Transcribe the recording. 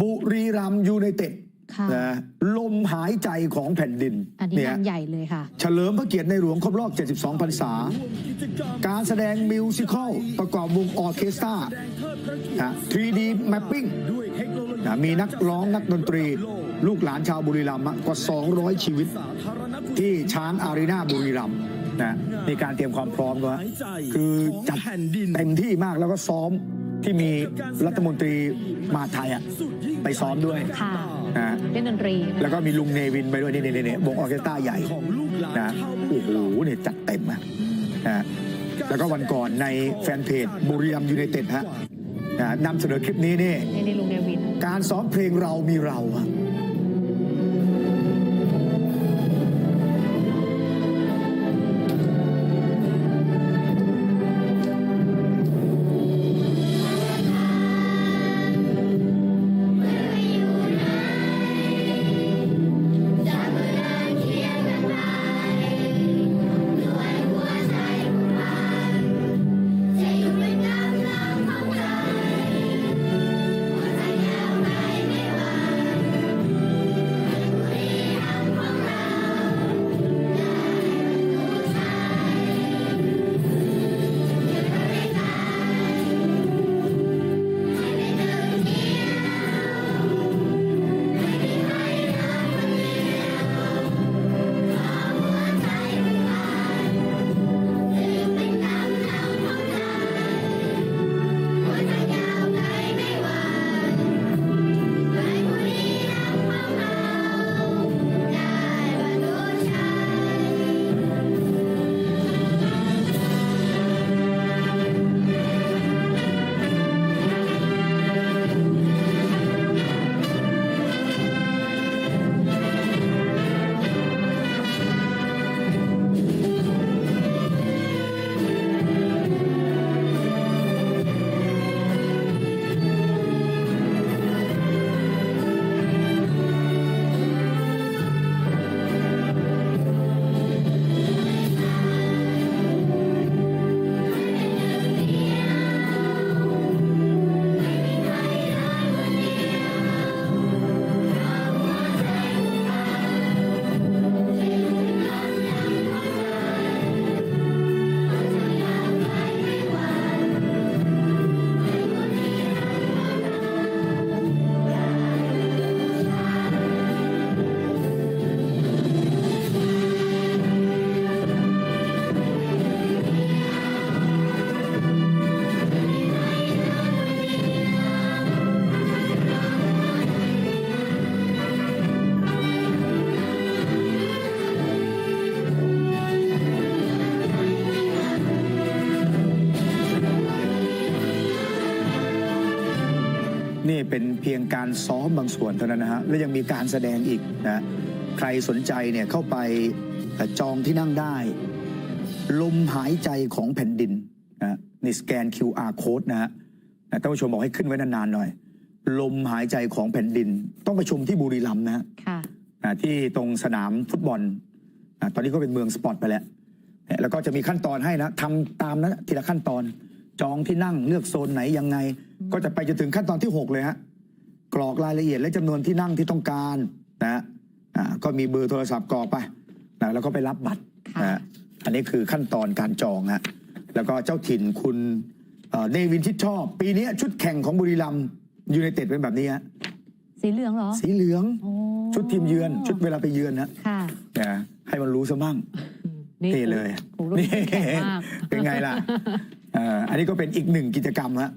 บุรีรัมย์ยูไนเต็ดค่ะนะลมหายใจของแผ่นดินอันนี้เนี่ยงานใหญ่เลยค่ะ เฉลิมพระเกียรติในหลวงครบรอบ 72 พรรษา การแสดงมิวสิควลประกอบวงออร์เคสตรานะ 3D mapping นะมีนักร้องนักดนตรี ลูกหลานชาวบุรีรัมย์อะกว่า 200 ชีวิต ที่ช้างอารีนาบุรีรัมย์นะมีการเตรียมความพร้อมก็คือจัดเต็มที่มากแล้วก็ซ้อม ที่มีรัฐมนตรีมหาดไทยอะไปซ้อมด้วยค่ะนะเล่นดนตรีแล้วก็มีลุงเนวินไปด้วยนี่นี่นี่วงออร์เคสตราใหญ่นะโอ้โหเนี่ยจัดเต็มอะนะแล้วก็วันก่อนในแฟนเพจบุรีรัมย์ยูไนเต็ดฮะนะนำเสนอคลิปนี้นี่ ในในลุงเนวิน การซ้อมเพลงเรามีเราอะ นี่เป็นเพียงการซ้อมบางส่วนเท่านั้นนะฮะ และยังมีการแสดงอีกนะ ใครสนใจเนี่ยเข้าไปเอ่อจองที่นั่งได้ ลมหายใจของแผ่นดินนะนี่สแกน QR code นะฮะนะท่านผู้ชมบอกให้ขึ้นไว้นานๆหน่อย ลมหายใจของแผ่นดิน ต้องไปชมที่บุรีรัมย์นะฮะค่ะนะที่ตรงสนามฟุตบอลนะตอนนี้ก็เป็นเมืองสปอร์ตไปแล้วนะแล้วก็จะมีขั้นตอนให้นะทำตามนั้นทีละขั้นตอน จองที่นั่งเลือกโซนไหนยังไง ก็จะไปจนถึงขั้นตอนที่ 6 เลยฮะกรอกรายละเอียดและจำนวนที่นั่งที่ต้องการนะฮะอ่าก็มีเบอร์โทรศัพท์กรอกไปนะแล้วก็ไปรับบัตรค่ะนะฮะอันนี้คือขั้นตอนการจองฮะแล้วก็เจ้าถิ่นคุณเอ่อเนวินชิดชอบ ปีนี้ชุดแข่งของบุรีรัมย์ยูไนเต็ดเป็นแบบนี้ฮะสีเหลืองเหรอ สีเหลืองโอ้ชุดทีมเยือน ชุดเวลาไปเยือนนะค่ะนะให้มันรู้ซะมั่งนี่เลยโอ้โหรุ่นนี้แข็งมากเป็นไงล่ะเอ่ออันนี้ก็เป็นอีกหนึ่งกิจกรรมฮะ